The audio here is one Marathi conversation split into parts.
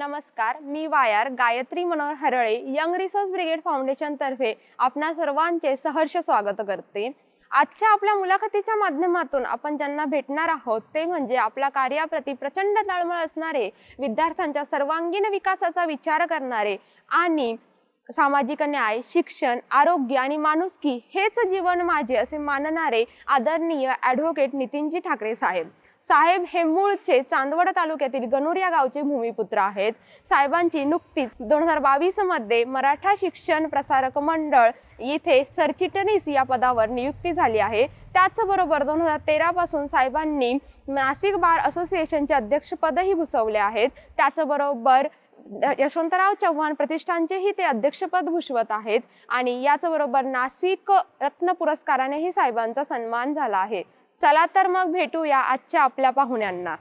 नमस्कार मी wire Gayatri Manohar Harale young research brigade foundation तर्फे आपणा सर्वांचे सहर्ष स्वागत करते. आजच्या आपल्या मुलाखतीच्या माध्यमातून आपण ज्यांना भेटणार आहोत ते म्हणजे आपल्या कार्याप्रती प्रचंड तळमळ असणारे विद्यार्थ्यांच्या सर्वांगीण विकासाचा विचार करणारे आणि सामाजिक न्याय शिक्षण आरोग्य आणि माणुसकी हेच जीवन माझे असे मानणारे आदरणीय ॲडव्होकेट नितीनजी ठाकरे साहेब. साहेब हे मूळचे चांदवड तालुक्यातील गणूर या गावचे भूमिपुत्र आहेत. साहेबांची नुकतीच दोन हजार बावीसमध्ये मराठा शिक्षण प्रसारक मंडळ येथे सरचिटणीस या पदावर नियुक्ती झाली आहे. त्याचबरोबर दोन हजार तेरा पासून साहेबांनी नाशिक बार असोसिएशनचे अध्यक्षपदही भुसवले आहेत. त्याचबरोबर यशवंतराव चव्हाण प्रतिष्ठानचेही ते अध्यक्षपद भूषवत आहेत आणि याचबरोबर नाशिक रत्न पुरस्कारानेही साहेबांचा सन्मान झाला आहे. चला तर मग भेटूया आजच्या आपल्या पाहुण्यांना.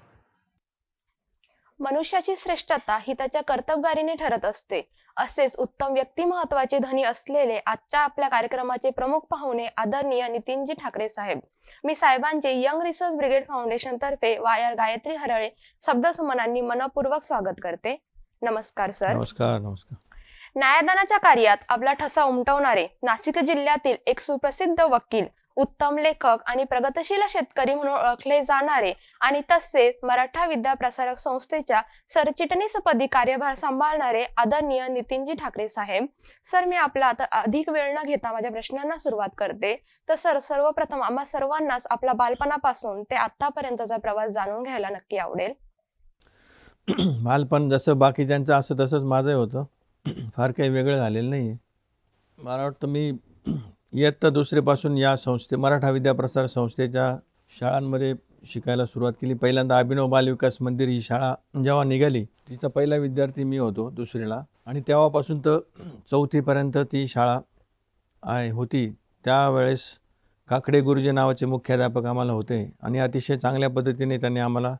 मनुष्याची श्रेष्ठता ही त्याच्या कर्तबगारीने ठरत असते. असेच उत्तम व्यक्तिमत्वाचे धनी असलेले आजच्या आपल्या कार्यक्रमाचे प्रमुख पाहुणे आदरणीय नितीनजी ठाकरे साहेब. मी साहेबांचे यंग रिसर्च ब्रिगेड फाउंडेशन तर्फे वायर गायत्री हरळे शब्दसुमनांनी मनपूर्वक स्वागत करते. नमस्कार सर. नमस्कार नमस्कार. न्यायदानाच्या कार्यात आपला ठसा उमटवणारे नाशिक जिल्ह्यातील एक सुप्रसिद्ध वकील उत्तम लेखक आणि प्रगतशील शेतकरी म्हणून ओळखले जाणारे आणि तसेच मराठा विद्या प्रसारक संस्थेच्या सरचिटणीसपदी कार्यभार सांभाळणारे आदरणीय नितीनजी ठाकरे साहेब. सर मी आपला आता अधिक वेळ न घेता माझ्या प्रश्नांना सुरुवात करते. तर सर सर्वप्रथम आम्हा सर्वांनाच आपला बालपणापासून ते आतापर्यंतचा प्रवास जाणून घ्यायला नक्की आवडेल. बालपण जसं बाकीच्यांचं असं तसंच माझं होतं. फार काही वेगळं झालेलं नाही आहे मला वाटतं मी इयत्ता दुसरीपासून या संस्थे मराठा विद्याप्रसार संस्थेच्या शाळांमध्ये शिकायला सुरुवात केली. पहिल्यांदा अभिनव बालविकास मंदिर ही शाळा जेव्हा निघाली तिचा पहिला विद्यार्थी मी होतो दुसरीला. आणि तेव्हापासून तर चौथीपर्यंत ती शाळा आहे होती. त्यावेळेस काकडे गुरुजी नावाचे मुख्याध्यापक आम्हाला होते आणि अतिशय चांगल्या पद्धतीने त्यांनी आम्हाला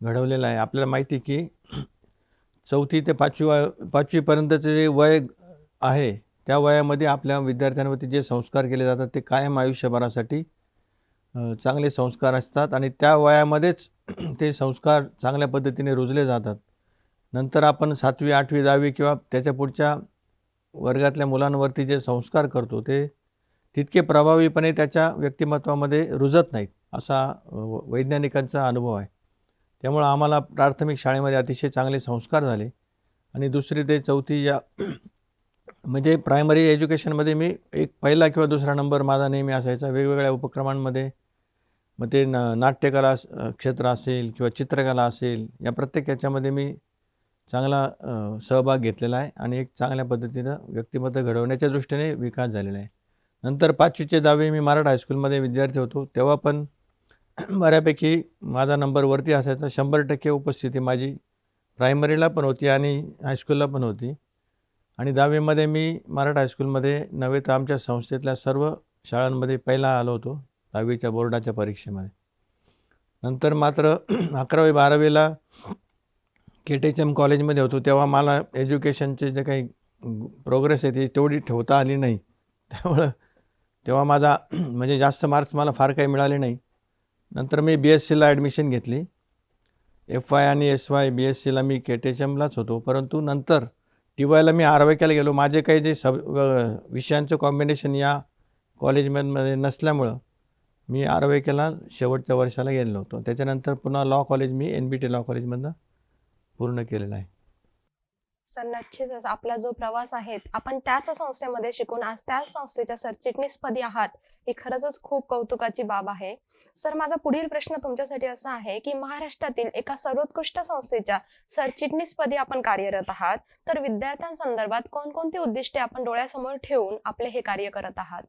घडवलेलं आहे. आपल्याला माहिती की चौथी ते पाचवी पाचवीपर्यंतचे जे वय आहे त्या वयामध्ये आपल्या विद्यार्थ्यांवरती जे संस्कार केले जातात ते कायम आयुष्यभरासाठी चांगले संस्कार असतात आणि त्या वयामध्येच ते संस्कार चांगल्या पद्धतीने रुजले जातात. नंतर आपण सातवी आठवी दहावी किंवा त्याच्या पुढच्या वर्गातल्या मुलांवरती जे संस्कार करतो ते तितके प्रभावीपणे त्याच्या व्यक्तिमत्वामध्ये रुजत नाहीत असा व- वैज्ञानिकांचा अनुभव आहे. त्यामुळं आम्हाला प्राथमिक शाळेमध्ये अतिशय चांगले संस्कार झाले आणि दुसरी ते चौथी या म्हणजे प्रायमरी एज्युकेशनमध्ये मी एक पहिला किंवा दुसरा नंबर माझा नेहमी असायचा. वेगवेगळ्या उपक्रमांमध्ये मग ते न नाट्यकला क्षेत्र असेल किंवा चित्रकला असेल या प्रत्येक याच्यामध्ये मी चांगला सहभाग घेतलेला आहे आणि एक चांगल्या पद्धतीनं व्यक्तिमत्व घडवण्याच्या दृष्टीने विकास झालेला आहे. नंतर पाचवीचे दहावी मी मराठा हायस्कूलमध्ये विद्यार्थी होतो. तेव्हा पण बऱ्यापैकी माझा नंबर वरती असायचा. शंभर टक्के उपस्थिती माझी प्रायमरीला पण होती आणि हायस्कूलला पण होती. आणि दहावीमध्ये मी मराठा हायस्कूलमध्ये नव्हे तर आमच्या संस्थेतल्या सर्व शाळांमध्ये पहिला आलो होतो दहावीच्या बोर्डाच्या परीक्षेमध्ये. नंतर मात्र अकरावी बारावीला के टी एच एम कॉलेजमध्ये होतो तेव्हा मला एज्युकेशनचे जे काही प्रोग्रेस आहे ती तेवढी ठेवता आली नाही. त्यामुळं तेव्हा माझा म्हणजे जास्त मार्क्स मला फार काही मिळाले नाही. नंतर मी बी एस सीला ॲडमिशन घेतली. एफ वाय आणि एस वाय बी एस सीला मी के टी एच एमलाच होतो परंतु नंतर टी वायला मी आर गेलो. माझे काही जे सब विषयांचं कॉम्बिनेशन या कॉलेजमध्ये नसल्यामुळं मी आर शेवटच्या वर्षाला गेलेलो होतो. त्याच्यानंतर पुन्हा लॉ कॉलेज मी एन बी टी लॉ कॉलेजमधनं पूर्ण केलेलं आहे. सर नक्कीच आपला जो प्रवास आहे आपण त्याच संस्थेमध्ये शिकून आज त्याच संस्थेच्या सरचिटणीसपदी आहात ही खरंच खूप कौतुकाची बाब आहे. सर माझा पुढील प्रश्न तुमच्यासाठी असा आहे की महाराष्ट्रातील एका सर्वोत्कृष्ट संस्थेच्या सरचिटणीसपदी आपण कार्यरत आहात तर विद्यार्थ्यांसंदर्भात कोणकोणती उद्दिष्टे आपण डोळ्यासमोर ठेवून आपले हे कार्य करत आहात?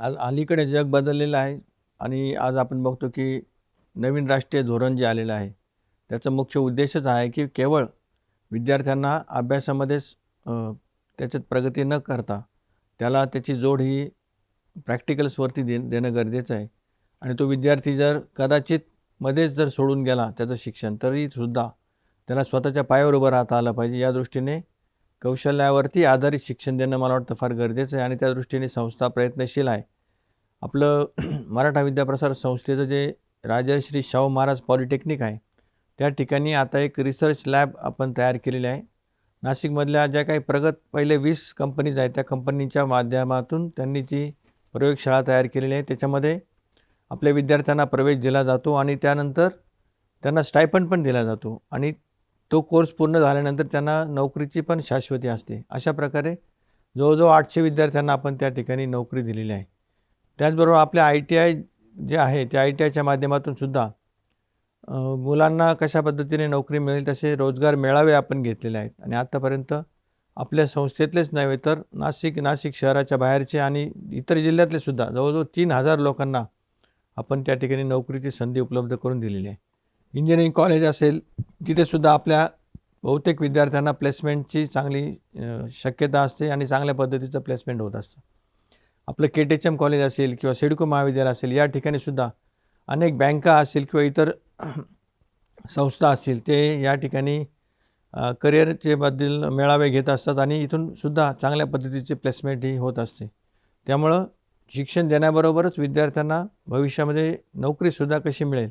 आज अलीकडे जग बदललेलं आहे आणि आज आपण बघतो की नवीन राष्ट्रीय धोरण जे आलेलं आहे त्याचा मुख्य उद्देशच आहे की केवळ विद्यार्थ्यांना अभ्यासामध्येच त्याच्यात प्रगती न करता त्याला त्याची जोड ही प्रॅक्टिकल्सवरती दे देणं गरजेचं आहे. आणि तो विद्यार्थी जर कदाचित मध्येच जर सोडून गेला त्याचं शिक्षण तरीसुद्धा त्याला स्वतःच्या पायावर उभं राहता आलं पाहिजे. या दृष्टीने कौशल्यावरती आधारित शिक्षण देणं मला वाटतं फार गरजेचं आहे. आणि त्या दृष्टीने संस्था प्रयत्नशील आहे. आपलं मराठा विद्याप्रसार संस्थेचं जे राजश्री शाहू महाराज पॉलिटेक्निक आहे त्या ठिकाणी आता एक रिसर्च लॅब आपण तयार केलेली आहे. नाशिकमधल्या ज्या काही प्रगत पहिले वीस कंपनीज आहेत त्या कंपनीच्या माध्यमातून त्यांनी जी प्रयोगशाळा तयार केलेली आहे त्याच्यामध्ये आपल्या विद्यार्थ्यांना प्रवेश दिला जातो आणि त्यानंतर त्यांना स्टायपंड पण दिला जातो आणि तो कोर्स पूर्ण झाल्यानंतर त्यांना नोकरीची पण शाश्वती असते. अशा प्रकारे जवळजवळ आठशे विद्यार्थ्यांना आपण त्या ठिकाणी नोकरी दिलेली आहे. त्याचबरोबर आपल्या आय टी आय जे आहे त्या आय टी आयच्या माध्यमातून सुद्धा मुलांना कशा पद्धतीने नोकरी मिळेल तसे रोजगार मेळावे आपण घेतलेले आहेत. आणि आत्तापर्यंत आपल्या संस्थेतलेच नव्हे तर नाशिक नाशिक शहराच्या बाहेरचे आणि इतर जिल्ह्यातले सुद्धा जवळजवळ तीन हजार लोकांना आपण त्या ठिकाणी नोकरीची संधी उपलब्ध करून दिलेली आहे. इंजिनिअरिंग कॉलेज असेल तिथेसुद्धा आपल्या बहुतेक विद्यार्थ्यांना प्लेसमेंटची चांगली शक्यता असते आणि चांगल्या पद्धतीचं प्लेसमेंट होत असतं. आपलं K T H M college असेल किंवा सिडको महाविद्यालय असेल या ठिकाणीसुद्धा अनेक बँका असेल किंवा इतर संस्था असतील ते या ठिकाणी करिअरचे बद्दल मेळावे घेत असतात आणि इथून सुद्धा चांगल्या पद्धतीची प्लेसमेंट ही होत असते. त्यामुळं शिक्षण देण्याबरोबरच विद्यार्थ्यांना भविष्यामध्ये नोकरीसुद्धा कशी मिळेल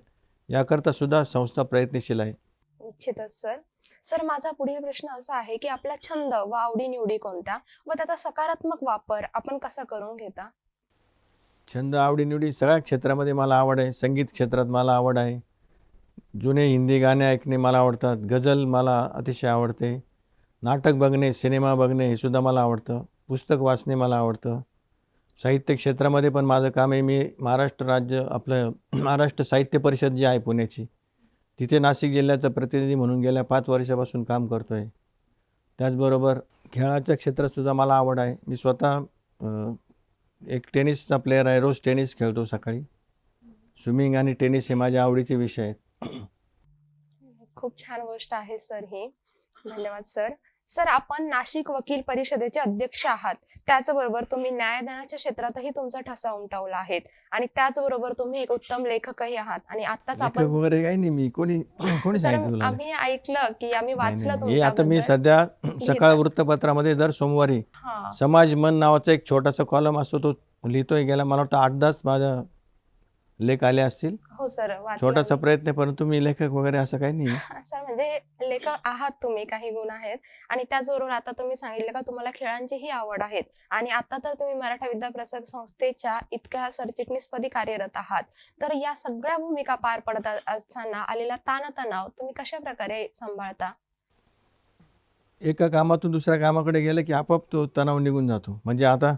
याकरता सुद्धा संस्था प्रयत्नशील आहे. निश्चितच सर. सर माझा पुढील प्रश्न असा आहे की आपला छंद व आवडीनिवडी कोणत्या? व त्याचा सकारात्मक वापर आपण कसा करून घेता? छंद आवडीनिवडी सगळ्या क्षेत्रामध्ये मला आवड आहे. संगीत क्षेत्रात मला आवड आहे. जुने हिंदी गाणे ऐकणे मला आवडतात. गझल मला अतिशय आवडते. नाटक बघणे सिनेमा बघणे हे सुद्धा मला आवडतं. पुस्तक वाचणे मला आवडतं. साहित्य क्षेत्रामध्ये पण माझं काम आहे. मी महाराष्ट्र राज्य आपलं महाराष्ट्र साहित्य परिषद जी आहे पुण्याची तिथे नाशिक जिल्ह्याचा प्रतिनिधी म्हणून गेल्या पाच वर्षापासून काम करतो आहे त्याचबरोबर खेळाच्या क्षेत्रातसुद्धा मला आवड आहे. मी स्वतः एक टेनिसचा प्लेअर आहे. रोज टेनिस खेळतो सकाळी. स्विमिंग आणि टेनिस हे माझ्या आवडीचे विषय आहेत. खूप छान गोष्ट आहे सर ही. धन्यवाद सर. सर आपण नाशिक वकील परिषदेचे अध्यक्ष आहात. त्याचबरोबर तुम्ही न्यायदानाच्या क्षेत्रातही तुमचा ठसा उमटवला आहे. आणि त्याचबरोबर तुम्ही एक उत्तम लेखकही आहात. आणि आताच आपण वगैरे काही नाही मी कोणी कोणी सांगितलं तुला? आम्ही ऐकलं की आम्ही वाचलं हे आता मी तुमच्याबद्दल सध्या सकाळ वृत्तपत्रामध्ये दर सोमवारी हा. समाज मन नावाचा एक छोटासा कॉलम असतो तो लिहितोय गेला. मला वाटतं आठ दहाच माझा लेख आले असतील? हो सर. वाचलं छोटासा प्रयत्न आहे, परंतु मी लेखक वगैरे असं काही नाही? आहे. सर म्हणजे लेखक आहात तुम्ही काही गुण आहेत. आणि त्याचबरोबर आता तुम्ही सांगितलं का तुम्हाला खेळांचीही आवड आहेत. आणि आता तर तुम्ही मराठा विद्याप्रसारक संस्थेच्या इतक्या सरचिटणीसपदी कार्यरत आहात. तर या सगळ्या भूमिका पार पडत अ- असताना आलेला ताणतणाव तुम्ही कशा प्रकारे सांभाळता? एका कामातून दुसऱ्या कामाकडे गेलं की आपोआप तो तणाव निघून जातो. म्हणजे आता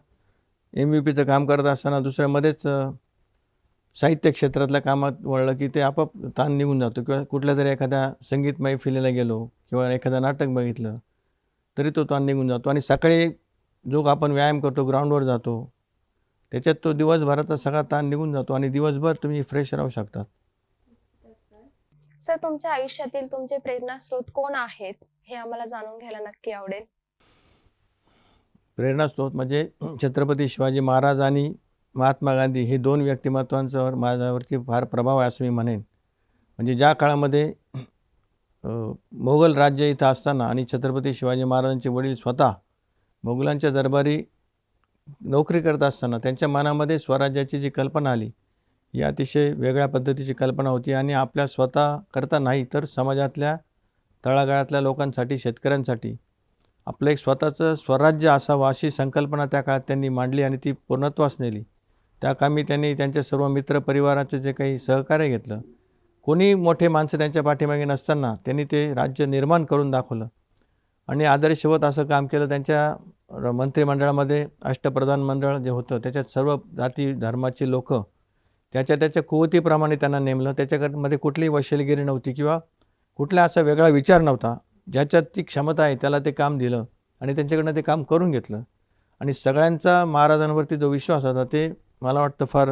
एम व्ही पीचं काम करत असताना दुसऱ्यामध्येच अ, साहित्य क्षेत्रातल्या कामात वळलं की ते आपोआप ताण निघून जातो. किंवा कुठल्या तरी एखाद्या संगीत मैफिलीला गेलो किंवा एखादं नाटक बघितलं तरी तो ताण निघून जातो. आणि सकाळी जो आपण व्यायाम करतो ग्राउंडवर जातो त्याच्यात तो दिवसभराचा सगळा ताण निघून जातो आणि दिवसभर तुम्ही फ्रेश राहू शकतात सर तुमच्या आयुष्यातील तुमचे प्रेरणास्रोत कोण आहेत हे आम्हाला जाणून घ्यायला नक्की आवडेल? प्रेरणास्रोत म्हणजे छत्रपती शिवाजी महाराज आणि महात्मा गांधी हे दोन व्यक्तिमत्वांच्यावर माझ्यावरती फार प्रभाव आहे असं मी म्हणेन. म्हणजे ज्या काळामध्ये मोगल राज्य इथं असताना आणि छत्रपती शिवाजी महाराजांचे वडील स्वतः मोगलांच्या दरबारी नोकरी करत असताना त्यांच्या मनामध्ये स्वराज्याची जी कल्पना आली ही अतिशय वेगळ्या पद्धतीची कल्पना होती आणि आपल्या स्वतः करता नाही तर समाजातल्या तळागाळातल्या लोकांसाठी शेतकऱ्यांसाठी आपलं एक स्वतःचं स्वराज्य असावं अशी संकल्पना त्या काळात त्यांनी मांडली आणि ती पूर्णत्वास नेली. त्या कामी त्यांनी त्यांच्या सर्व मित्रपरिवाराचं जे काही सहकार्य घेतलं. कोणी मोठे माणसं त्यांच्या पाठीमागे नसताना त्यांनी ते राज्य निर्माण करून दाखवलं. आणि आदर्शवत असं काम केलं. त्यांच्या र- मंत्रिमंडळामध्ये अष्टप्रधान मंडळ जे होतं त्याच्यात सर्व जाती धर्माची लोक त्याच्या त्याच्या कुवतीप्रमाणे त्यांना नेमलं. त्याच्यामध्ये कुठलीही वशिलगिरी नव्हती किंवा कुठला असा वेगळा विचार नव्हता. ज्याच्यात ती क्षमता आहे त्याला ते काम दिलं आणि त्यांच्याकडनं ते काम करून घेतलं. आणि सगळ्यांचा महाराजांवरती जो विश्वास होता ते मला वाटतं फार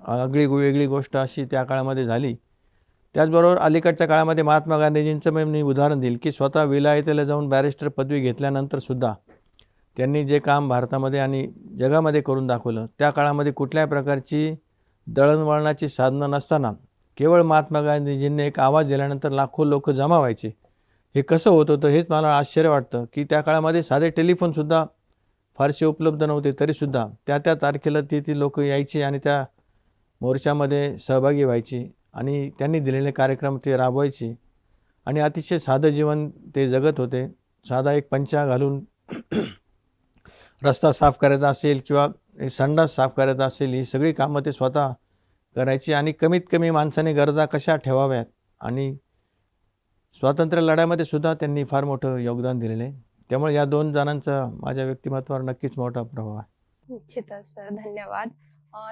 आगळी वेगळी गोष्ट अशी त्या काळामध्ये झाली. त्याचबरोबर अलीकडच्या काळामध्ये महात्मा गांधीजींचं मी उदाहरण देईल की स्वतः विलायतेला जाऊन बॅरिस्टर पदवी घेतल्यानंतरसुद्धा त्यांनी जे काम भारतामध्ये आणि जगामध्ये करून दाखवलं त्या काळामध्ये कुठल्याही प्रकारची दळणवळणाची साधनं नसताना केवळ महात्मा गांधीजींनी एक आवाज दिल्यानंतर लाखो लोक जमा व्हायचे. हे कसं होत होतं हेच मला आश्चर्य वाटतं की त्या काळामध्ये साधे टेलिफोनसुद्धा फारसे उपलब्ध नव्हते तरीसुद्धा त्या त्या तारखेला ती ती लोक यायची आणि त्या मोर्चामध्ये सहभागी व्हायची आणि त्यांनी दिलेले कार्यक्रम ते राबवायचे. आणि अतिशय साधं जीवन ते जगत होते. साधा एक पंचा घालून रस्ता साफ करायचा असेल किंवा संडास साफ करायचा असेल ही सगळी कामं ते स्वतः करायची आणि कमीत कमी माणसाने गरजा कशा ठेवाव्यात? आणि स्वातंत्र्य लढ्यामध्ये सुद्धा त्यांनी फार मोठं योगदान दिलेलं आहे. त्यामुळे या दोन जणांचा माझ्या व्यक्तिमत्वावर नक्कीच मोठा प्रभाव आहे. निश्चितच सर. धन्यवाद.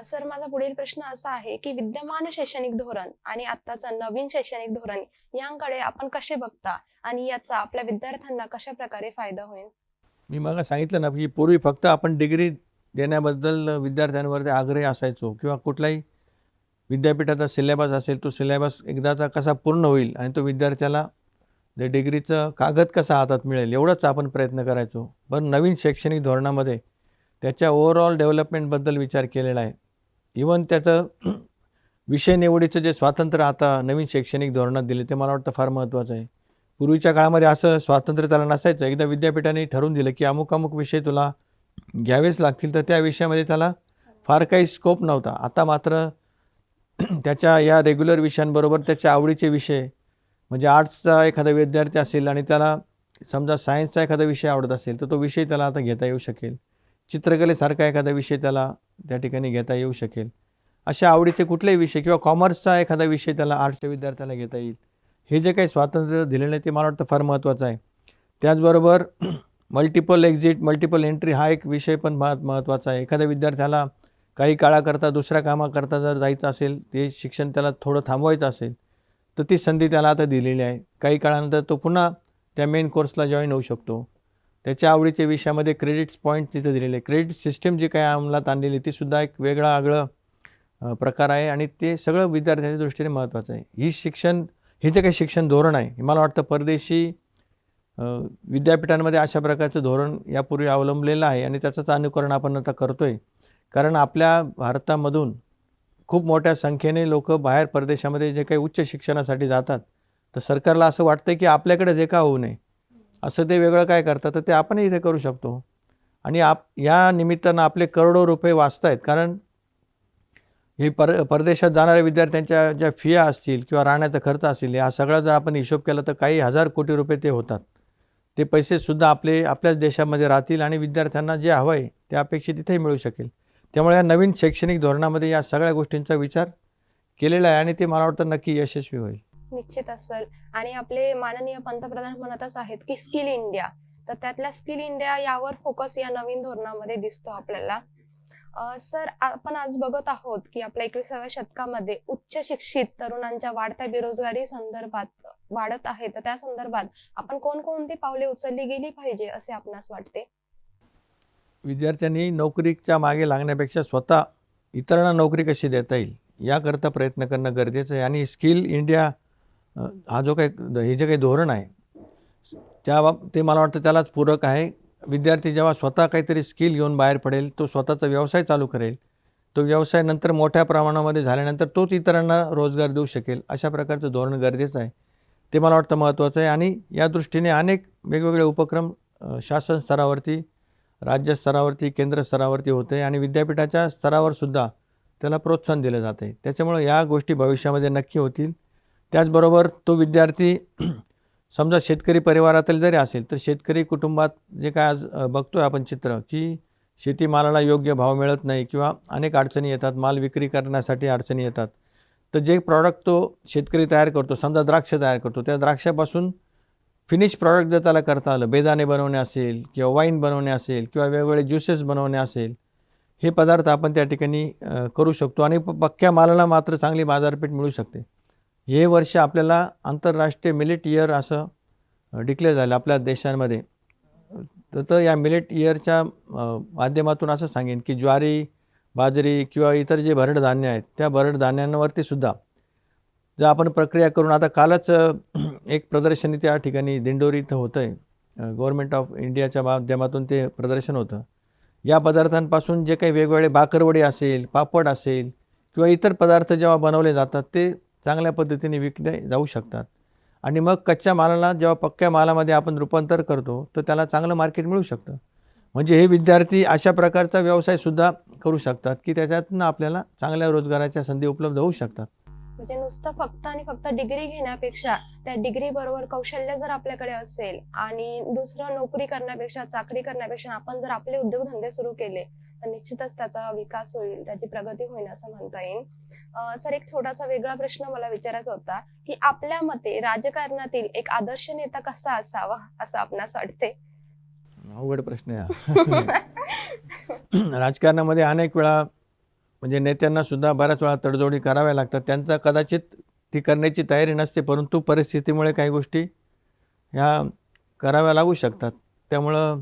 सर माझा पुढील प्रश्न असा आहे की विद्यमान शैक्षणिक धोरण आणि आत्ताचं नवीन शैक्षणिक धोरण यांकडे आपण कसे बघता आणि याचा आपल्या विद्यार्थ्यांना कशा प्रकारे फायदा होईल? मी मला सांगितलं ना की पूर्वी फक्त आपण डिग्री देण्याबद्दल विद्यार्थ्यांवरती आग्रही असायचो किंवा कुठलाही विद्यापीठाचा सिलेबस असेल तो सिलेबस एकदाचा कसा पूर्ण होईल आणि तो विद्यार्थ्याला ते डिग्रीचं कागद कसा हातात मिळेल एवढंच आपण प्रयत्न करायचो. पण नवीन शैक्षणिक धोरणामध्ये त्याच्या ओव्हरऑल डेव्हलपमेंटबद्दल विचार केलेला आहे. इवन त्याचं विषय निवडीचं जे स्वातंत्र्य आता नवीन शैक्षणिक धोरणात दिले ते मला वाटतं फार महत्त्वाचं आहे. पूर्वीच्या काळामध्ये असं स्वातंत्र्य त्याला नसायचं. एकदा विद्यापीठाने ठरवून दिलं की अमुक अमुक विषय तुला घ्यावेच लागतील तर त्या विषयामध्ये त्याला फार काही स्कोप नव्हता. आता मात्र त्याच्या या रेग्युलर विषयांबरोबर त्याच्या आवडीचे विषय म्हणजे आर्ट्सचा एखादा विद्यार्थी असेल आणि त्याला समजा सायन्सचा एखादा विषय आवडत असेल तर तो विषय त्याला आता घेता येऊ शकेल. चित्रकलेसारखा एखादा विषय त्याला त्या ठिकाणी घेता येऊ शकेल. अशा आवडीचे कुठलेही विषय किंवा कॉमर्सचा एखादा विषय त्याला आर्ट्सच्या विद्यार्थ्याला घेता येईल. हे जे काही स्वातंत्र्य दिलेलं आहे ते मला वाटतं फार महत्त्वाचं आहे. त्याचबरोबर मल्टिपल एक्झिट मल्टिपल एंट्री हा एक विषय पण महत्त्वाचा आहे. एखाद्या विद्यार्थ्याला काही काळाकरता दुसऱ्या कामाकरता जर जायचं असेल ते शिक्षण त्याला थोडं थांबवायचं असेल तर ती संधी त्याला आता दिलेली आहे. काही काळानंतर तो पुन्हा त्या मेन कोर्सला जॉईन होऊ शकतो. त्याच्या आवडीच्या विषयामध्ये क्रेडिट्स पॉईंट तिथं दिलेले आहे. क्रेडिट सिस्टीम जी काय अंमलात आणलेली ती सुद्धा एक वेगळा आगळं प्रकार आहे आणि ते सगळं विद्यार्थ्यांच्या दृष्टीने महत्त्वाचं आहे. ही शिक्षण हे जे काही शिक्षण धोरण आहे हे मला वाटतं परदेशी विद्यापीठांमध्ये अशा प्रकारचं धोरण यापूर्वी अवलंबलेलं आहे आणि त्याचंच अनुकरण आपण आता करतो आहे कारण आपल्या भारतामधून खूप मोठ्या संख्येने लोक बाहेर परदेशामध्ये जे काही उच्च शिक्षणासाठी जातात तर सरकारला असं वाटतं की आपल्याकडे जे का होऊ नये. असं ते वेगळं काय करतात तर ते आपणही इथे करू शकतो. आणि आप या निमित्तानं आपले करोडो रुपये वाचत आहेत कारण हे पर परदेशात जाणाऱ्या विद्यार्थ्यांच्या ज्या फिया असतील किंवा राहण्याचा खर्च असेल हा सगळा जर आपण हिशोब केला तर काही हजार कोटी रुपये ते होतात. ते पैसेसुद्धा आपले आपल्याच देशामध्ये राहतील आणि विद्यार्थ्यांना जे हवं आहे ते अपेक्षित तिथेही मिळू शकेल. त्यामुळे या नवीन शैक्षणिक धोरणामध्ये या सगळ्या गोष्टींचा विचार केलेला आहे आणि ते मला वाटतं नक्की यशस्वी होईल. निश्चितच सर आणि आपले माननीय पंतप्रधान म्हणतच आहेत की स्किल इंडिया. तर त्यातल्या स्किल इंडिया यावर फोकस या नवीन धोरणामध्ये दिसतो आपल्याला. सर आपण आज बघत आहोत की आपल्या एकविसाव्या शतकामध्ये उच्च शिक्षित तरुणांच्या वाढत्या बेरोजगारी संदर्भात वाढत आहे. तर त्या संदर्भात आपण कोणकोणती पावले उचलली गेली पाहिजे असे आपणास वाटते? विद्यार्थ्यांनी नोकरीच्या मागे लागण्यापेक्षा स्वतः इतरांना नोकरी कशी देता येईल याकरता प्रयत्न करणं गरजेचं आहे. आणि स्किल इंडिया हा जो काही हे जे काही धोरण आहे त्या बाब ते मला वाटतं त्यालाच पूरक आहे. विद्यार्थी जेव्हा स्वतः काहीतरी स्किल घेऊन बाहेर पडेल तो स्वतःचा व्यवसाय चालू करेल. तो व्यवसाय नंतर मोठ्या प्रमाणामध्ये झाल्यानंतर तोच इतरांना रोजगार देऊ शकेल अशा प्रकारचं धोरण गरजेचं आहे. ते मला वाटतं महत्त्वाचं आहे. आणि या दृष्टीने अनेक वेगवेगळे उपक्रम शासन स्तरावरती राज्य स्तरावरती केंद्र स्तरावरती होते आणि विद्यापीठाच्या स्तरावरसुद्धा त्याला प्रोत्साहन दिलं जाते. त्याच्यामुळं या गोष्टी भविष्यामध्ये नक्की होतील. त्याचबरोबर तो विद्यार्थी समजा शेतकरी परिवारातील जरी असेल तर शेतकरी कुटुंबात जे काय आज बघतो आहे आपण चित्र की शेतीमालाला योग्य भाव मिळत नाही किंवा अनेक अडचणी येतात माल विक्री करण्यासाठी अडचणी येतात. तर जे प्रॉडक्ट तो शेतकरी तयार करतो समजा द्राक्ष तयार करतो त्या द्राक्षापासून फिनिश प्रॉडक्ट जर त्याला करता आलं बेदाणे बनवणे असेल किंवा वाईन बनवणे असेल किंवा वेगवेगळे ज्युसेस बनवणे असेल हे पदार्थ आपण त्या ठिकाणी करू शकतो आणि प- पक्क्या मालाला मात्र चांगली बाजारपेठ मिळू शकते. हे वर्ष आपल्याला आंतरराष्ट्रीय मिलेट इयर असं डिक्लेअर झालं आपल्या देशांमध्ये. तर तर या मिलेट इयरच्या माध्यमातून असं सांगेन की ज्वारी बाजरी किंवा इतर जे भरड धान्य आहेत त्या भरड धान्यांवरती सुद्धा जर आपण प्रक्रिया करून आता कालच एक प्रदर्शनी त्या ठिकाणी दिंडोरी इथं होतं आहे गव्हर्मेंट ऑफ इंडियाच्या माध्यमातून ते प्रदर्शन होतं. या पदार्थांपासून जे काही वेगवेगळे बाकरवडी असेल पापड असेल किंवा इतर पदार्थ जेव्हा बनवले जातात ते चांगल्या पद्धतीने विकले जाऊ शकतात. आणि मग कच्च्या मालाला जेव्हा पक्क्या मालामध्ये आपण रूपांतर करतो तर त्याला चांगलं मार्केट मिळू शकतं. म्हणजे हे विद्यार्थी अशा प्रकारचा व्यवसायसुद्धा करू शकतात की त्याच्यातनं आपल्याला चांगल्या रोजगाराच्या संधी उपलब्ध होऊ शकतात. म्हणजे नुसतं फक्त आणि फक्त डिग्री घेण्यापेक्षा त्या डिग्री बरोबर कौशल्य जर आपल्याकडे असेल आणि दुसरं नोकरी करण्यापेक्षा चाकरी करण्यापेक्षा आपण जर आपले उद्योगधंदे सुरू केले तर निश्चितच त्याचा विकास होईल त्याची प्रगती होईल असं म्हणता येईल सर एक छोटासा वेगळा प्रश्न मला विचारायचा होता की आपल्या मते राजकारणातील एक आदर्श नेता कसा असावा असं आपणास वाटते अवघड प्रश्न आहे. राजकारणामध्ये अनेक वेळा म्हणजे नेत्यांना सुद्धा बऱ्याच वेळा तडजोडी कराव्या लागतात. त्यांचा कदाचित ती करण्याची तयारी नसते परंतु परिस्थितीमुळे काही गोष्टी ह्या कराव्या लागू शकतात. त्यामुळं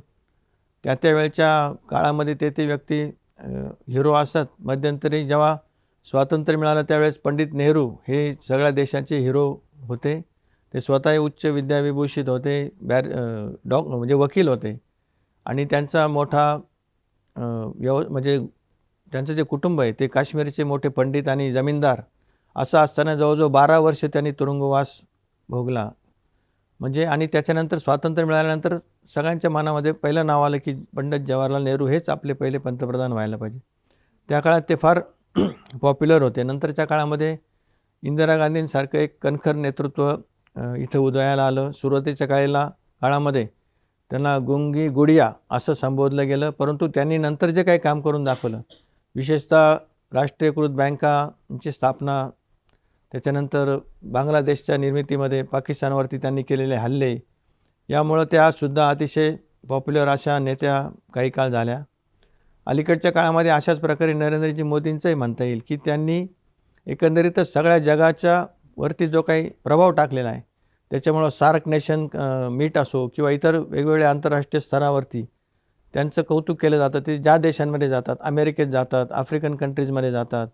त्या त्या वेळच्या काळामध्ये ते ते व्यक्ती हिरो असतात. मध्यंतरी जेव्हा स्वातंत्र्य मिळालं त्यावेळेस पंडित नेहरू हे सगळ्या देशाचे हिरो होते. ते स्वतःही उच्च विद्याविभूषित होते बॅर डॉक म्हणजे वकील होते. आणि त्यांचा मोठा व्यव म्हणजे त्यांचं जे कुटुंब आहे ते काश्मीरचे मोठे पंडित आणि जमीनदार असं असताना जवळजवळ बारा वर्ष त्यांनी तुरुंगवास भोगला. म्हणजे आणि त्याच्यानंतर स्वातंत्र्य मिळाल्यानंतर सगळ्यांच्या मनामध्ये पहिलं नाव आलं की पंडित जवाहरलाल नेहरू हेच आपले पहिले पंतप्रधान व्हायला पाहिजे. त्या काळात ते फार पॉप्युलर होते. नंतरच्या काळामध्ये इंदिरा गांधींसारखं एक कणखर नेतृत्व इथं उदयाला आलं. सुरुवातीच्या काळेला काळामध्ये त्यांना गुंगी गुडिया असं संबोधलं गेलं. परंतु त्यांनी नंतर जे काही काम करून दाखवलं विशेषतः राष्ट्रीयकृत बँकांची स्थापना त्याच्यानंतर बांगलादेशच्या निर्मितीमध्ये पाकिस्तानवरती त्यांनी केलेले हल्ले यामुळं त्यासुद्धा अतिशय पॉप्युलर अशा नेत्या काही काळ झाल्या. अलीकडच्या काळामध्ये अशाच प्रकारे नरेंद्रजी मोदींचंही म्हणता येईल की त्यांनी एकंदरीतच सगळ्या जगाच्या वरती जो काही प्रभाव टाकलेला आहे त्याच्यामुळं सार्क नेशन मीट असो किंवा इतर वेगवेगळ्या आंतरराष्ट्रीय स्तरावरती त्यांचं कौतुक केलं जातं. ते ज्या देशांमध्ये जातात अमेरिकेत जातात आफ्रिकन कंट्रीजमध्ये जातात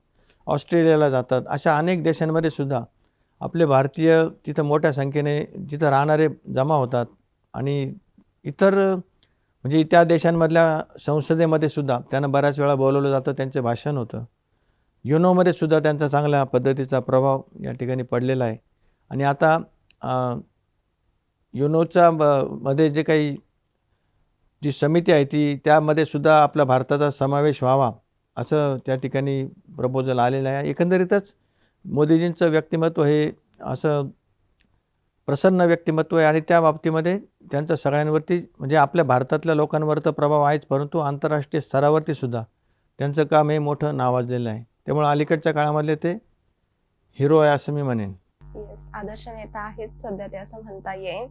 ऑस्ट्रेलियाला जातात अशा अनेक देशांमध्ये सुद्धा आपले भारतीय तिथं मोठ्या संख्येने जिथं राहणारे जमा होतात. आणि इतर म्हणजे त्या देशांमधल्या संसदेमध्ये सुद्धा त्यांना बऱ्याच वेळा बोलवलं जातं त्यांचे भाषण होतं. युनोमध्ये सुद्धा त्यांचा चांगल्या पद्धतीचा प्रभाव या ठिकाणी पडलेला आहे. आणि आता युनोच्या ब- मध्ये जे काही जी समिती आहे ती त्यामध्ये सुद्धा आपला भारताचा समावेश व्हावा असं त्या ठिकाणी प्रपोजल आलेलं आहे. एकंदरीतच मोदीजींचं व्यक्तिमत्व हे असं प्रसन्न व्यक्तिमत्व आहे आणि त्या बाबतीमध्ये त्यांचा सगळ्यांवरती म्हणजे आपल्या भारतातल्या लोकांवर तर प्रभाव आहेच परंतु आंतरराष्ट्रीय स्तरावरती सुद्धा त्यांचं काम हे मोठं नावाजलेलं आहे. त्यामुळे अलीकडच्या काळामधले ते हिरो आहे असं मी म्हणेन. येस आदर्श नेता आहेत सध्या ते असं म्हणता येईल.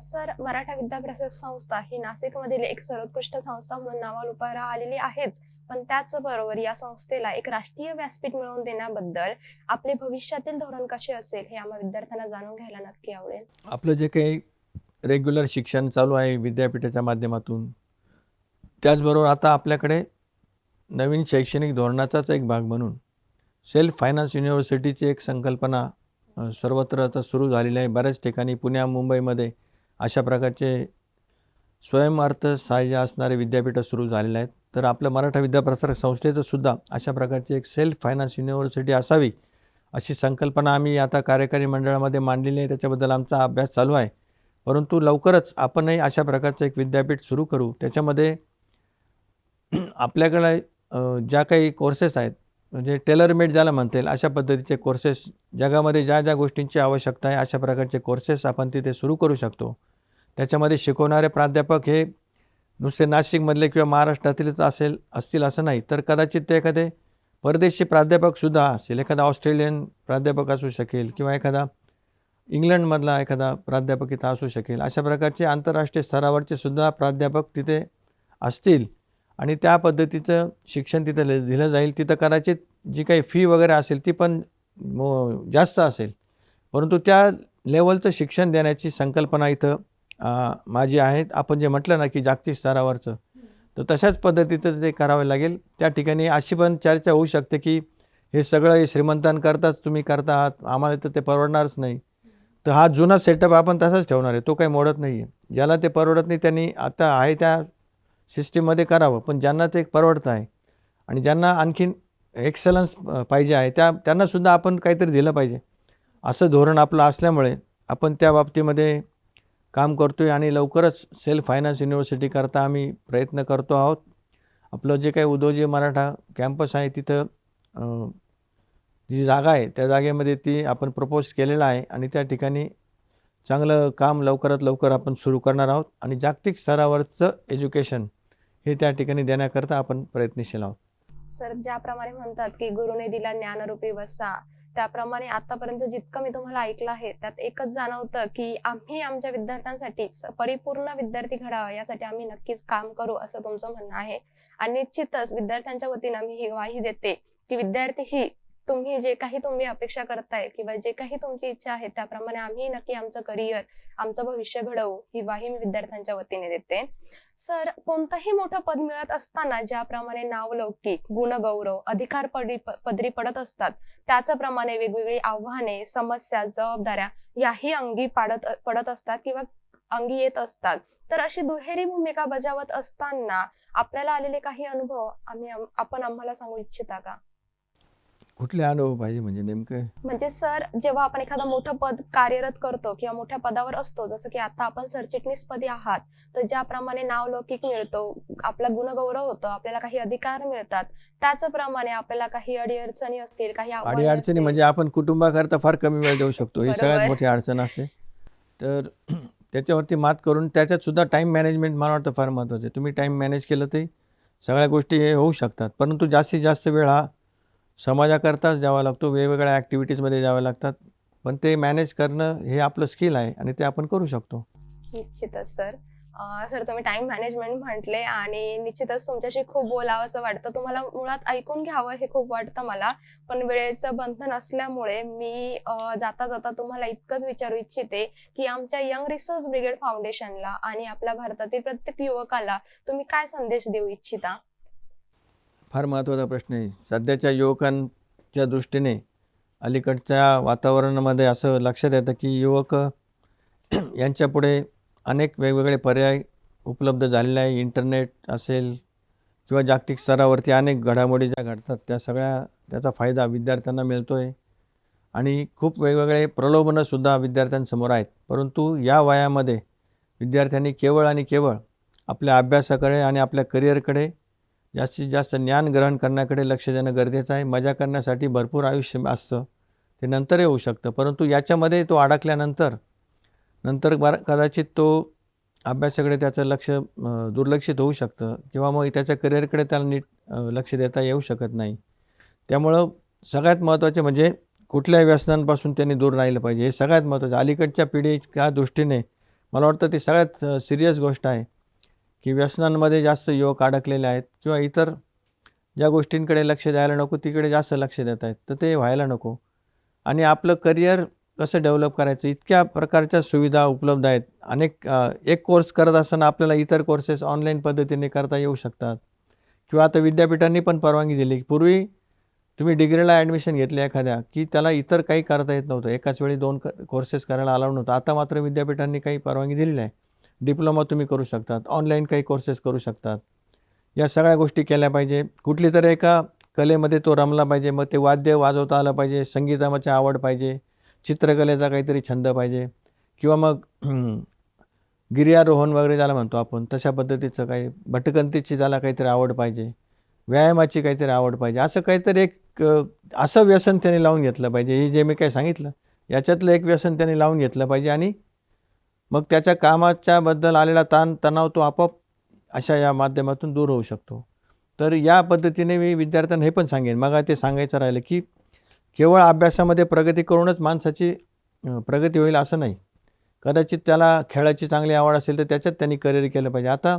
सर मराठा विद्याप्रसाद संस्था ही नाशिक मधील एक सर्वोत्कृष्ट संस्था म्हणून नावारूपाला आलेली आहेच. पण त्याचबरोबर या संस्थेला एक राष्ट्रीय व्यासपीठ मिळवून देण्याबद्दल आपले भविष्यातील धोरण कसे असेल हे आम्हा विद्यार्थ्यांना जाणून घ्यायला नक्की आवडेल. आपलं जे काही रेग्युलर शिक्षण चालू आहे विद्यापीठाच्या माध्यमातून त्याचबरोबर आता आपल्याकडे नवीन शैक्षणिक धोरणाचाच एक भाग म्हणून सेल्फ फायनान्स युनिव्हर्सिटीची एक संकल्पना सर्वत्र आता सुरू झालेलं आहे. बऱ्याच ठिकाणी पुण्या मुंबईमध्ये अशा प्रकारचे स्वयंअर्थ सहाय्य असणारे विद्यापीठं सुरू झालेले आहेत. तर आपलं मराठा विद्याप्रसारक संस्थेचं सुद्धा अशा प्रकारची एक सेल्फ फायनान्स युनिव्हर्सिटी असावी अशी संकल्पना आम्ही आता कार्यकारी मंडळामध्ये मांडलेली आहे. त्याच्याबद्दल आमचा अभ्यास चालू आहे. परंतु लवकरच आपणही अशा प्रकारचं एक विद्यापीठ सुरू करू. त्याच्यामध्ये आपल्याकडे ज्या काही कोर्सेस आहेत म्हणजे टेलरमेड ज्याला म्हणता येईल अशा पद्धतीचे कोर्सेस जगामध्ये ज्या ज्या गोष्टींची आवश्यकता आहे अशा प्रकारचे कोर्सेस आपण तिथे सुरू करू शकतो. त्याच्यामध्ये शिकवणारे प्राध्यापक हे नुसते नाशिकमधले किंवा महाराष्ट्रातीलच असेल असतील असं नाही तर कदाचित ते एखादे परदेशी प्राध्यापकसुद्धा असेल एखादा ऑस्ट्रेलियन प्राध्यापक असू शकेल किंवा एखादा इंग्लंडमधला एखादा प्राध्यापक इथं असू शकेल अशा प्रकारचे आंतरराष्ट्रीय स्तरावरचे सुद्धा प्राध्यापक तिथे असतील. आणि त्या पद्धतीचं शिक्षण तिथं ल- दिलं जाईल. तिथं करायची जी काही फी वगैरे असेल ती पण मो जास्त असेल. परंतु त्या लेवलचं शिक्षण देण्याची संकल्पना इथं माझी आहे. आपण जे म्हटलं ना की जागतिक स्तरावरचं तर तशाच पद्धतीचं ते करावं लागेल. त्या ठिकाणी अशी पण चर्चा होऊ शकते की हे सगळं हे श्रीमंतांकरताच तुम्ही करता आहात आम्हाला तर ते परवडणारच नाही. तर हा जुना सेटअप आपण तसाच ठेवणार आहे. तो काही मोडत नाही आहे ज्याला ते परवडत नाही त्यांनी आता आहे त्या सिस्टीममध्ये करावं पण ज्यांना ते परवडतं आहे आणि ज्यांना आणखीन एक्सलन्स पाहिजे आहे त्या त्यांनासुद्धा आपण काहीतरी दिलं पाहिजे. असं धोरण आपलं असल्यामुळे आपण त्या बाबतीमध्ये काम करतो आहे आणि लवकरच सेल्फ फायनान्स युनिव्हर्सिटी करता आम्ही प्रयत्न करतो आहोत. आपलं जे काही उदोजी मराठा कॅम्पस आहे तिथं जी जागा आहे त्या जागेमध्ये ती आपण प्रपोज केलेलं आहे आणि त्या ठिकाणी चांगलं काम लवकरात लवकर आपण सुरू करणार आहोत. आणि जागतिक स्तरावरचं एज्युकेशन हे त्या ठिकाणी देण्याकरता आपण प्रयत्नशील आहोत. सर ज्याप्रमाणे म्हणतात की गुरुने दिला ज्ञानरूपी वसा त्याप्रमाणे आतापर्यंत जितकं मी तुम्हाला ऐकलं आहे त्यात एकच जाणवतं की आम्ही आमच्या विद्यार्थ्यांसाठी परिपूर्ण विद्यार्थी घडावा यासाठी आम्ही नक्कीच काम करू असं तुमचं म्हणणं आहे. आणि निश्चितच विद्यार्थ्यांच्या वतीनं मी ही ग्वाही देते की विद्यार्थी ही तुम्ही जे काही तुम्ही अपेक्षा करताय किंवा जे काही तुमची इच्छा आहे त्याप्रमाणे आम्ही नक्की आमचं करिअर आमचं भविष्य घडवू ही वाही मी विद्यार्थ्यांच्या वतीने देते. सर कोणतंही मोठं पद मिळत असताना ज्याप्रमाणे नावलौकिक गुणगौरव अधिकार पदरी पदरी पडत असतात त्याचप्रमाणे वेगवेगळी आव्हाने समस्या जबाबदाऱ्या याही अंगी पाडत पडत असतात किंवा अंगी येत असतात. तर अशी दुहेरी भूमिका बजावत असताना आपल्याला आलेले काही अनुभव आम्ही आपण आम्हाला सांगू इच्छिता का? कुठले अनुभव पाहिजे म्हणजे नेमकं? म्हणजे सर जेव्हा आपण एखादं मोठं पद कार्यरत करतो किंवा मोठ्या पदावर असतो जसं की आता आपण सरचिटणीस पदी आहात तर ज्याप्रमाणे नावलौकिक मिळतो आपला गुणगौरव होतो आपल्याला काही अधिकार मिळतात त्याचप्रमाणे आपल्याला काही अडीअडचणी असतील काही आव्हाने अडी अडचणी असतील. म्हणजे आपण कुटुंबाकरता फार कमी वेळ देऊ शकतो. ही बरोबर. सगळ्यात मोठी अडचण असते तर त्याच्यावरती मात करून त्याच्यात सुद्धा टाईम मॅनेजमेंट मला वाटतं फार महत्त्वाचं आहे. तुम्ही टाईम मॅनेज केलं तरी सगळ्या गोष्टी हे होऊ शकतात. परंतु जास्तीत जास्त वेळ हा समाजाकरताच द्यावा लागतो वेगवेगळ्या ॲक्टिव्हिटीजमध्ये द्याव्या लागतात. पण ते मॅनेज करणं हे आपलं स्किल आहे आणि ते आपण करू शकतो. निश्चितच सर सर तुम्ही टाइम मॅनेजमेंट म्हटले आणि निश्चितच तुमच्याशी खूप बोलावं असं वाटतं. तुम्हाला मुळात ऐकून घ्यावं हे खूप वाटतं मला. पण वेळेचं बंधन असल्यामुळे मी जाता जाता तुम्हाला इतकंच विचारू इच्छिते की आमच्या यंग रिसोर्स ब्रिगेड फाउंडेशनला आणि आपल्या भारतातील प्रत्येक युवकाला तुम्ही काय संदेश देऊ इच्छिता? फार महत्त्वाचा प्रश्न आहे. सध्याच्या युवकांच्या दृष्टीने अलीकडच्या वातावरणामध्ये असं लक्षात येतं की युवक यांच्यापुढे अनेक वेगवेगळे पर्याय उपलब्ध झालेले आहे. इंटरनेट असेल किंवा जागतिक स्तरावरती अनेक घडामोडी ज्या घडतात त्या सगळ्या त्याचा फायदा विद्यार्थ्यांना मिळतो आहे आणि खूप वेगवेगळे प्रलोभनंसुद्धा विद्यार्थ्यांसमोर आहेत. परंतु या वयामध्ये विद्यार्थ्यांनी केवळ आणि केवळ आपल्या अभ्यासाकडे आणि आपल्या करिअरकडे जास्तीत जास्त ज्ञान ग्रहण करण्याकडे लक्ष देणं गरजेचं आहे. मजा करण्यासाठी भरपूर आयुष्य असतं. ते नंतर येऊ शकतं. परंतु याच्यामध्ये तो अडकल्यानंतर नंतर बार कदाचित तो अभ्यासाकडे त्याचं लक्ष दुर्लक्षित होऊ शकतं. किंवा मग त्याच्या करिअरकडे त्याला नीट लक्ष देता येऊ शकत नाही. त्यामुळं सगळ्यात महत्त्वाचे म्हणजे कुठल्याही व्यसनांपासून त्यांनी दूर राहिलं पाहिजे. हे सगळ्यात महत्त्वाचं. अलीकडच्या पिढीच्या दृष्टीने मला वाटतं ती सगळ्यात सिरियस गोष्ट आहे. की व्यसनांमध्ये जास्त युवक अडकलेले आहेत किंवा इतर ज्या गोष्टींकडे लक्ष द्यायला नको तिकडे जास्त लक्ष देत आहेत तर ते व्हायला नको. आणि आपलं करिअर कसं डेव्हलप करायचं? इतक्या प्रकारच्या सुविधा उपलब्ध आहेत. अनेक एक कोर्स करत असताना आपल्याला इतर कोर्सेस ऑनलाईन पद्धतीने करता येऊ शकतात. किंवा आता विद्यापीठांनी पण परवानगी दिली की पूर्वी तुम्ही डिग्रीला ॲडमिशन घेतली एखाद्या की त्याला इतर काही करता येत नव्हतं. एकाच वेळी दोन क कोर्सेस करायला अलाउड नव्हतं. आता मात्र विद्यापीठांनी काही परवानगी दिलेली आहे. डिप्लोमा तुम्ही करू शकतात ऑनलाईन काही कोर्सेस करू शकतात. या सगळ्या गोष्टी केल्या पाहिजे. कुठली तरी एका कलेमध्ये तो रमला पाहिजे मग ते वाद्य वाजवता आलं पाहिजे संगीताची आवड पाहिजे चित्रकलेचा काहीतरी छंद पाहिजे किंवा मग गिर्यारोहण वगैरे ज्याला म्हणतो आपण तशा पद्धतीचं काही भटकंतीची ज्याला काहीतरी आवड पाहिजे व्यायामाची काहीतरी आवड पाहिजे असं काहीतरी एक असं व्यसन त्याने लावून घेतलं पाहिजे. हे जे मी काही सांगितलं याच्यातलं एक व्यसन त्याने लावून घेतलं पाहिजे आणि मग त्याच्या कामाच्याबद्दल आलेला ताण तणाव तो आपोआप अशा या माध्यमातून दूर होऊ शकतो. तर या पद्धतीने मी विद्यार्थ्यांना हे पण सांगेन. मग ते सांगायचं राहिलं की केवळ अभ्यासामध्ये प्रगती करूनच माणसाची प्रगती होईल असं नाही. कदाचित त्याला खेळाची चांगली आवड असेल तर त्याच्यात त्यांनी करिअर केलं पाहिजे. आता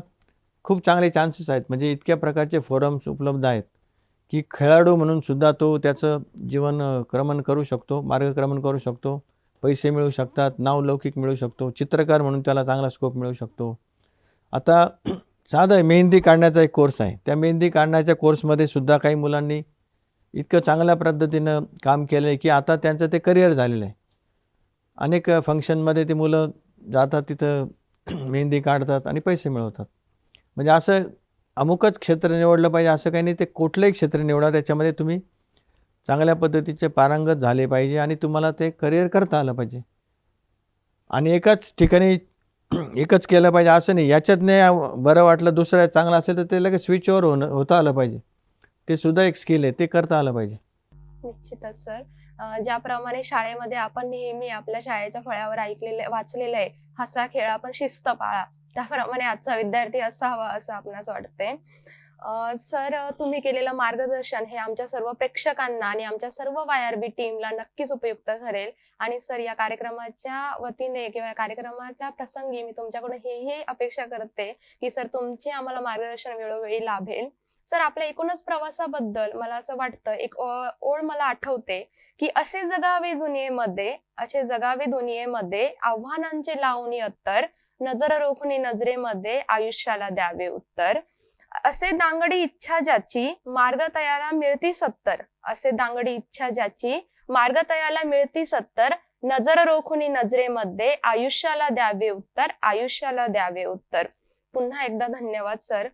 खूप चांगले चान्सेस आहेत. म्हणजे इतक्या प्रकारचे फोरम्स उपलब्ध आहेत की खेळाडू म्हणून सुद्धा तो त्याचं जीवन क्रमण करू शकतो मार्गक्रमण करू शकतो. पैसे मिळू शकतात नावलौकिक मिळू शकतो चित्रकार म्हणून त्याला चांगला स्कोप मिळू शकतो. आता साधं मेहंदी काढण्याचा एक कोर्स आहे. त्या मेहंदी काढण्याच्या कोर्समध्ये सुद्धा काही मुलांनी इतकं चांगल्या पद्धतीनं काम केलं आहे की आता त्यांचं ते करिअर झालेलं आहे. अनेक फंक्शनमध्ये ते मुलं जातात तिथं मेहंदी काढतात आणि पैसे मिळवतात. म्हणजे असं अमुकच क्षेत्र निवडलं पाहिजे असं काही नाही ते कुठलंही क्षेत्र निवडा त्याच्यामध्ये तुम्ही चांगल्या पद्धतीचे पारंगत झाले पाहिजे आणि तुम्हाला ते करिअर करता आलं पाहिजे. आणि एकाच ठिकाणी एकच केलं पाहिजे असं नाही. याच्यात नाही बरं वाटलं दुसरं चांगलं असेल तर ते लगेच स्विच ओव्हर होणं होता आलं पाहिजे. ते सुद्धा एक स्किल आहे ते करता आलं पाहिजे. निश्चितच सर ज्याप्रमाणे शाळेमध्ये आपण नेहमी आपल्या शाळेच्या फळ्यावर ऐकलेले वाचलेलं आहे हसा खेळा पण शिस्त पाळा. त्याप्रमाणे आजचा विद्यार्थी असावा असं आपणास वाटते सर तुम्ही केलेलं मार्गदर्शन हे आमच्या सर्व प्रेक्षकांना आणि आमच्या सर्व वाय आर बी टीमला नक्कीच उपयुक्त ठरेल. आणि सर या कार्यक्रमाच्या वतीने किंवा या कार्यक्रमाच्या प्रसंगी मी तुमच्याकडून हेही अपेक्षा करते की सर तुमचे आम्हाला मार्गदर्शन वेळोवेळी लाभेल. सर आपल्या एकूणच प्रवासाबद्दल मला असं वाटतं एक ओळ मला आठवते की असे जगावे दुनियेमध्ये असे जगावे दुनियेमध्ये आव्हानांचे लावणी अत्तर नजर रोखणी नजरेमध्ये आयुष्याला द्यावे उत्तर. असे दांगडी इच्छा ज्याची मार्ग तयाला मिळती सत्तर. असे दांगडी इच्छा ज्याची मार्ग तयाला मिळती सत्तर. नजर रोखुनी नजरेमध्ये आयुष्याला द्यावे उत्तर आयुष्याला द्यावे उत्तर. पुन्हा एकदा धन्यवाद सर.